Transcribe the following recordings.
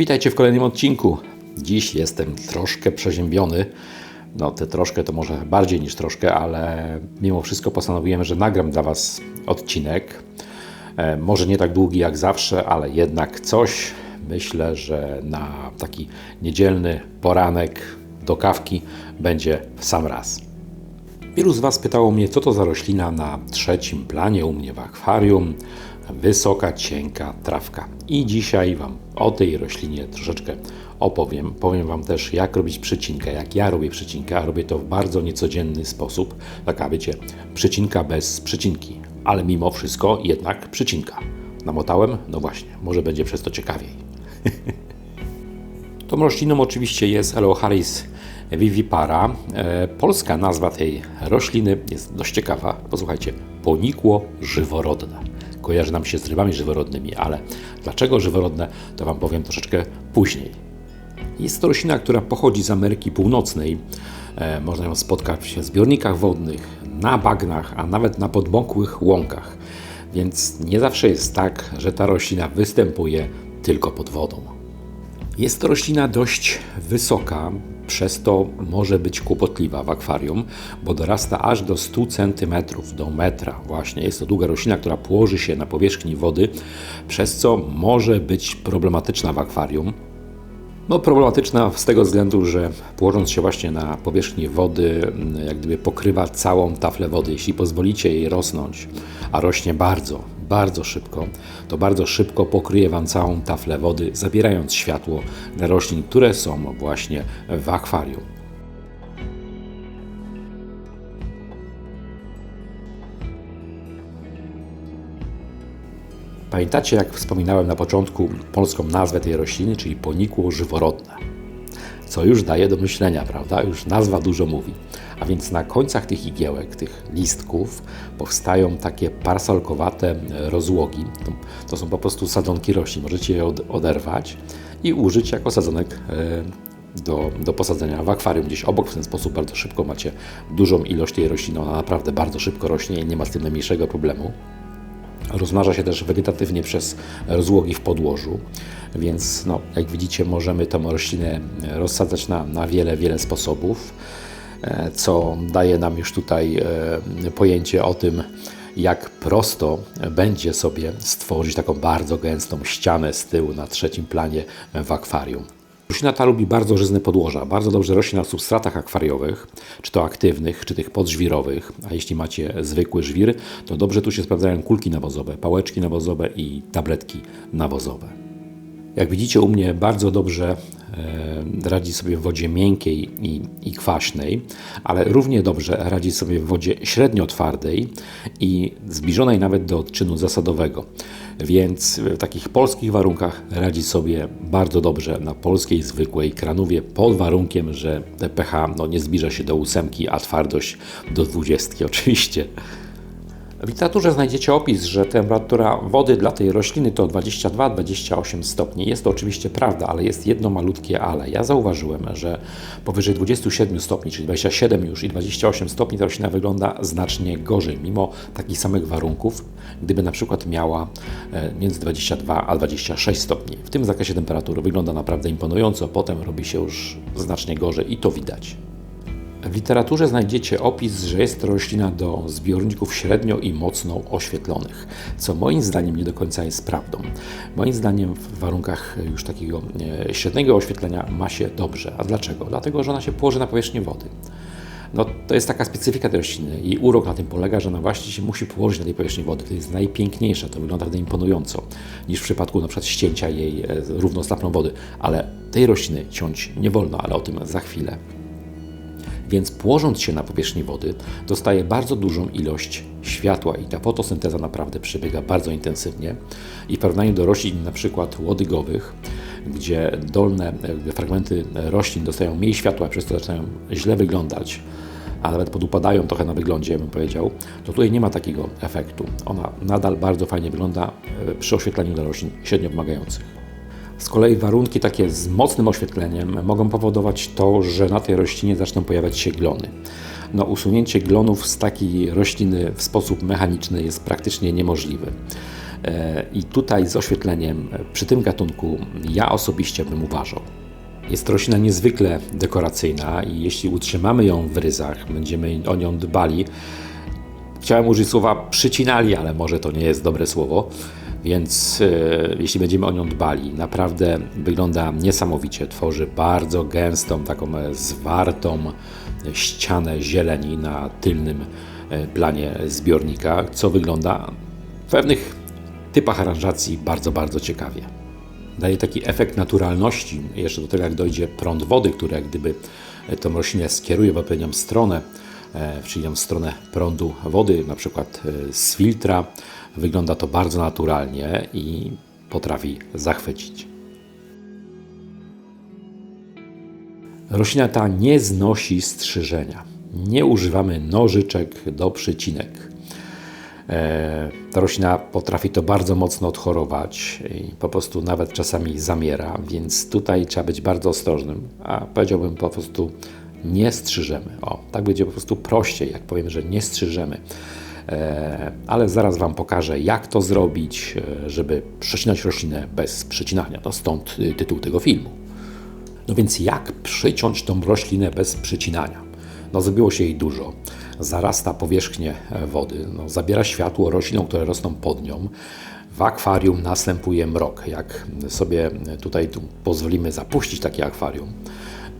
Witajcie w kolejnym odcinku. Dziś jestem troszkę przeziębiony. No, te troszkę to może bardziej niż troszkę, ale mimo wszystko postanowiłem, że nagram dla Was odcinek. E, może nie tak długi jak zawsze, ale jednak coś. Myślę, że na taki niedzielny poranek do kawki będzie w sam raz. Wielu z Was pytało mnie, co to za roślina na trzecim planie u mnie w akwarium. Wysoka, cienka trawka. I dzisiaj Wam o tej roślinie troszeczkę opowiem. Powiem Wam też, jak robić przycinkę, jak ja robię przycinkę, a robię to w bardzo niecodzienny sposób. Taka, wiecie, przycinka bez przycinki, ale mimo wszystko jednak przycinka. Namotałem? No właśnie, może będzie przez to ciekawiej. Tą rośliną oczywiście jest Elocharis vivipara. E, polska nazwa tej rośliny jest dość ciekawa. Posłuchajcie, ponikło żyworodne. Kojarzy nam się z rybami żyworodnymi, ale dlaczego żyworodne, to Wam powiem troszeczkę później. Jest to roślina, która pochodzi z Ameryki Północnej. E, można ją spotkać w zbiornikach wodnych, na bagnach, a nawet na podmokłych łąkach. Więc nie zawsze jest tak, że ta roślina występuje tylko pod wodą. Jest to roślina dość wysoka, przez to może być kłopotliwa w akwarium, bo dorasta aż do 100 cm, do metra. Właśnie jest to długa roślina, która położy się na powierzchni wody, przez co może być problematyczna w akwarium. No, problematyczna z tego względu, że położąc się właśnie na powierzchni wody, jak gdyby pokrywa całą taflę wody. Jeśli pozwolicie jej rosnąć, a rośnie bardzo, bardzo szybko, to bardzo szybko pokryje Wam całą taflę wody, zabierając światło dla roślin, które są właśnie w akwarium. Pamiętacie, jak wspominałem na początku polską nazwę tej rośliny, czyli ponikło żyworodne co już daje do myślenia, prawda? Już nazwa dużo mówi. A więc na końcach tych igiełek, tych listków powstają takie parsalkowate rozłogi. To, są po prostu sadzonki roślin. Możecie je od, oderwać i użyć jako sadzonek e, do, do posadzenia w akwarium gdzieś obok. W ten sposób bardzo szybko macie dużą ilość tej rośliny. Ona naprawdę bardzo szybko rośnie i nie ma z tym najmniejszego problemu. Rozmnaża się też wegetatywnie przez rozłogi w podłożu, więc no, jak widzicie możemy tę roślinę rozsadzać na, na wiele, wiele sposobów, e, co daje nam już tutaj e, pojęcie o tym, jak prosto będzie sobie stworzyć taką bardzo gęstą ścianę z tyłu na trzecim planie w akwarium. Roślina ta lubi bardzo żyzne podłoża. Bardzo dobrze rośnie na substratach akwariowych, czy to aktywnych, czy tych podżwirowych. A jeśli macie zwykły żwir, to dobrze tu się sprawdzają kulki nawozowe, pałeczki nawozowe i tabletki nawozowe. Jak widzicie u mnie bardzo dobrze e, radzi sobie w wodzie miękkiej i, i, kwaśnej, ale równie dobrze radzi sobie w wodzie średnio twardej i zbliżonej nawet do odczynu zasadowego. Więc w takich polskich warunkach radzi sobie bardzo dobrze na polskiej zwykłej kranówie pod warunkiem, że pH no, nie zbliża się do ósemki, a twardość do dwudziestki oczywiście. W literaturze znajdziecie opis, że temperatura wody dla tej rośliny to 22-28 stopni. Jest to oczywiście prawda, ale jest jedno malutkie ale. Ja zauważyłem, że powyżej 27 stopni, czyli 27 już i 28 stopni ta roślina wygląda znacznie gorzej, mimo takich samych warunków, gdyby na przykład miała e, między 22 a 26 stopni. W tym zakresie temperatury wygląda naprawdę imponująco, potem robi się już znacznie gorzej i to widać. W literaturze znajdziecie opis, że jest to roślina do zbiorników średnio i mocno oświetlonych, co moim zdaniem nie do końca jest prawdą. Moim zdaniem w warunkach już takiego e, średniego oświetlenia ma się dobrze. A dlaczego? Dlatego, że ona się położy na powierzchni wody. No, to jest taka specyfika tej rośliny i urok na tym polega, że ona właśnie się musi położyć na tej powierzchni wody. To jest najpiękniejsze, to wygląda naprawdę imponująco, niż w przypadku na przykład ścięcia jej e, równo z wody. Ale tej rośliny ciąć nie wolno, ale o tym za chwilę więc płożąc się na powierzchni wody, dostaje bardzo dużą ilość światła i ta fotosynteza naprawdę przebiega bardzo intensywnie. I w porównaniu do roślin na przykład łodygowych, gdzie dolne fragmenty roślin dostają mniej światła, przez to zaczynają źle wyglądać, a nawet podupadają trochę na wyglądzie, bym powiedział, to tutaj nie ma takiego efektu. Ona nadal bardzo fajnie wygląda e, przy oświetleniu dla roślin średnio wymagających. Z kolei warunki takie z mocnym oświetleniem mogą powodować to, że na tej roślinie zaczną pojawiać się glony. No, usunięcie glonów z takiej rośliny w sposób mechaniczny jest praktycznie niemożliwe. E, I tutaj z oświetleniem przy tym gatunku ja osobiście bym uważał. Jest roślina niezwykle dekoracyjna i jeśli utrzymamy ją w ryzach, będziemy o nią dbali, chciałem użyć słowa przycinali, ale może to nie jest dobre słowo, więc e, jeśli będziemy o nią dbali, naprawdę wygląda niesamowicie. Tworzy bardzo gęstą, taką e, zwartą ścianę zieleni na tylnym e, planie zbiornika, co wygląda w pewnych typach aranżacji bardzo, bardzo ciekawie. Daje taki efekt naturalności, jeszcze do tego jak dojdzie prąd wody, który jak gdyby tą roślinę skieruje w odpowiednią stronę, czyli w stronę prądu wody, na przykład z filtra, Wygląda to bardzo naturalnie i potrafi zachwycić. Roślina ta nie znosi strzyżenia. Nie używamy nożyczek do przycinek. E, ta roślina potrafi to bardzo mocno odchorować i po prostu nawet czasami zamiera, więc tutaj trzeba być bardzo ostrożnym, a powiedziałbym po prostu nie strzyżemy. O, tak będzie po prostu prościej, jak powiem, że nie strzyżemy. E, ale zaraz Wam pokażę, jak to zrobić, e, żeby przecinać roślinę bez przecinania. To stąd y, tytuł tego filmu. No więc jak przyciąć tą roślinę bez przecinania? No zrobiło się jej dużo. Zarasta powierzchnię e, wody, no, zabiera światło roślinom, które rosną pod nią. W akwarium następuje mrok. Jak sobie tutaj tu pozwolimy zapuścić takie akwarium,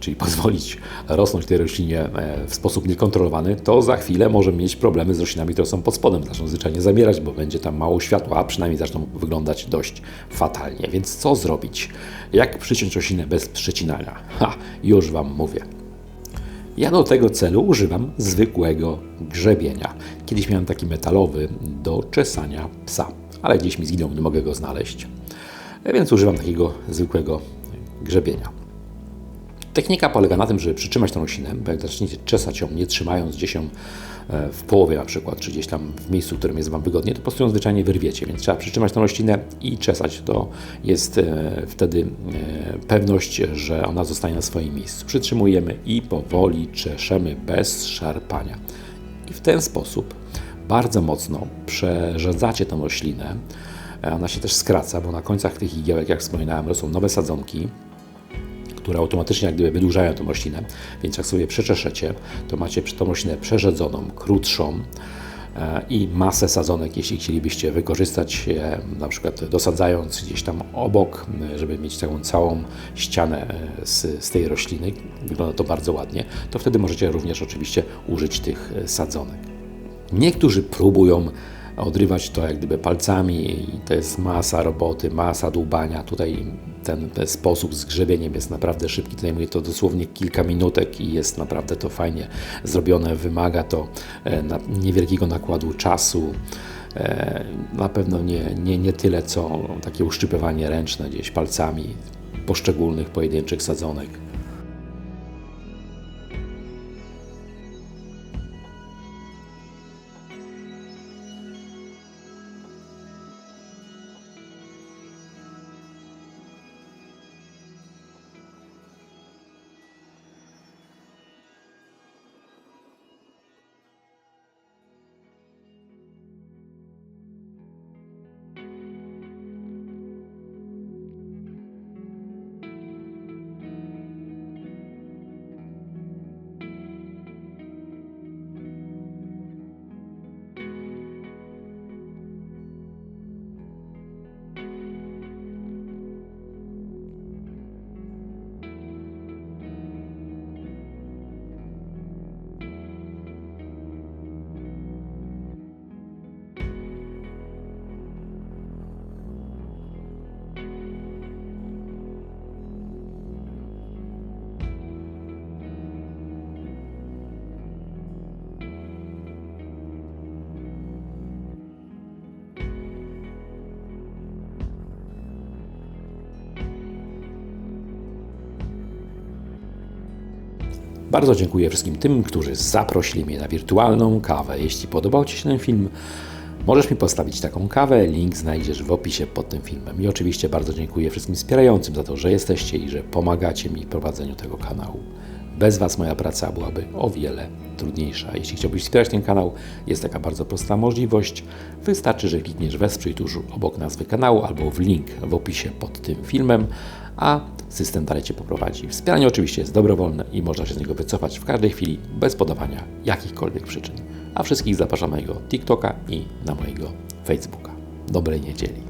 czyli pozwolić rosnąć tej roślinie e, w sposób niekontrolowany, to za chwilę może mieć problemy z roślinami, które są pod spodem. Zaczną zwyczajnie zamierać, bo będzie tam mało światła, a przynajmniej zaczną wyglądać dość fatalnie. Więc co zrobić? Jak przyciąć roślinę bez przecinania? Ha, już Wam mówię. Ja do tego celu używam zwykłego grzebienia. Kiedyś miałem taki metalowy do czesania psa, ale gdzieś mi zginął, nie mogę go znaleźć. Więc używam takiego zwykłego grzebienia. Technika polega na tym, żeby przytrzymać tę roślinę, bo jak zaczniecie czesać ją, nie trzymając gdzieś ją e, w połowie na przykład, czy gdzieś tam w miejscu, w którym jest Wam wygodnie, to po prostu ją zwyczajnie wyrwiecie, więc trzeba przytrzymać tę roślinę i czesać. To jest e, wtedy e, pewność, że ona zostanie na swoim miejscu. Przytrzymujemy i powoli czeszemy bez szarpania. I w ten sposób bardzo mocno przerzedzacie tę roślinę. Ona się też skraca, bo na końcach tych igiełek, jak wspominałem, rosną nowe sadzonki, które automatycznie jak gdyby wydłużają tą roślinę. Więc jak sobie przeczeszecie, to macie tą roślinę przerzedzoną, krótszą e, i masę sadzonek, jeśli chcielibyście wykorzystać na przykład dosadzając gdzieś tam obok, żeby mieć taką całą ścianę e, z, z tej rośliny, wygląda to bardzo ładnie, to wtedy możecie również oczywiście użyć tych e, sadzonek. Niektórzy próbują odrywać to jak gdyby palcami i to jest masa roboty, masa dłubania. Tutaj ten, sposób z grzebieniem jest naprawdę szybki. Zajmuje to dosłownie kilka minutek i jest naprawdę to fajnie zrobione. Wymaga to e, niewielkiego nakładu czasu. E, na pewno nie, nie, nie tyle, co takie uszczypywanie ręczne gdzieś palcami poszczególnych pojedynczych sadzonek. Bardzo dziękuję wszystkim tym, którzy zaprosili mnie na wirtualną kawę. Jeśli podobał Ci się ten film, możesz mi postawić taką kawę. Link znajdziesz w opisie pod tym filmem. I oczywiście bardzo dziękuję wszystkim wspierającym za to, że jesteście i że pomagacie mi w prowadzeniu tego kanału. Bez Was moja praca byłaby o wiele trudniejsza. Jeśli chciałbyś wspierać ten kanał, jest taka bardzo prosta możliwość. Wystarczy, że klikniesz wesprzyj tuż obok nazwy kanału albo w link w opisie pod tym filmem, a system dalej Cię poprowadzi. Wspieranie oczywiście jest dobrowolne i można się z niego wycofać w każdej chwili bez podawania jakichkolwiek przyczyn. A wszystkich zapraszam na mojego TikToka i na mojego Facebooka. Dobrej niedzieli.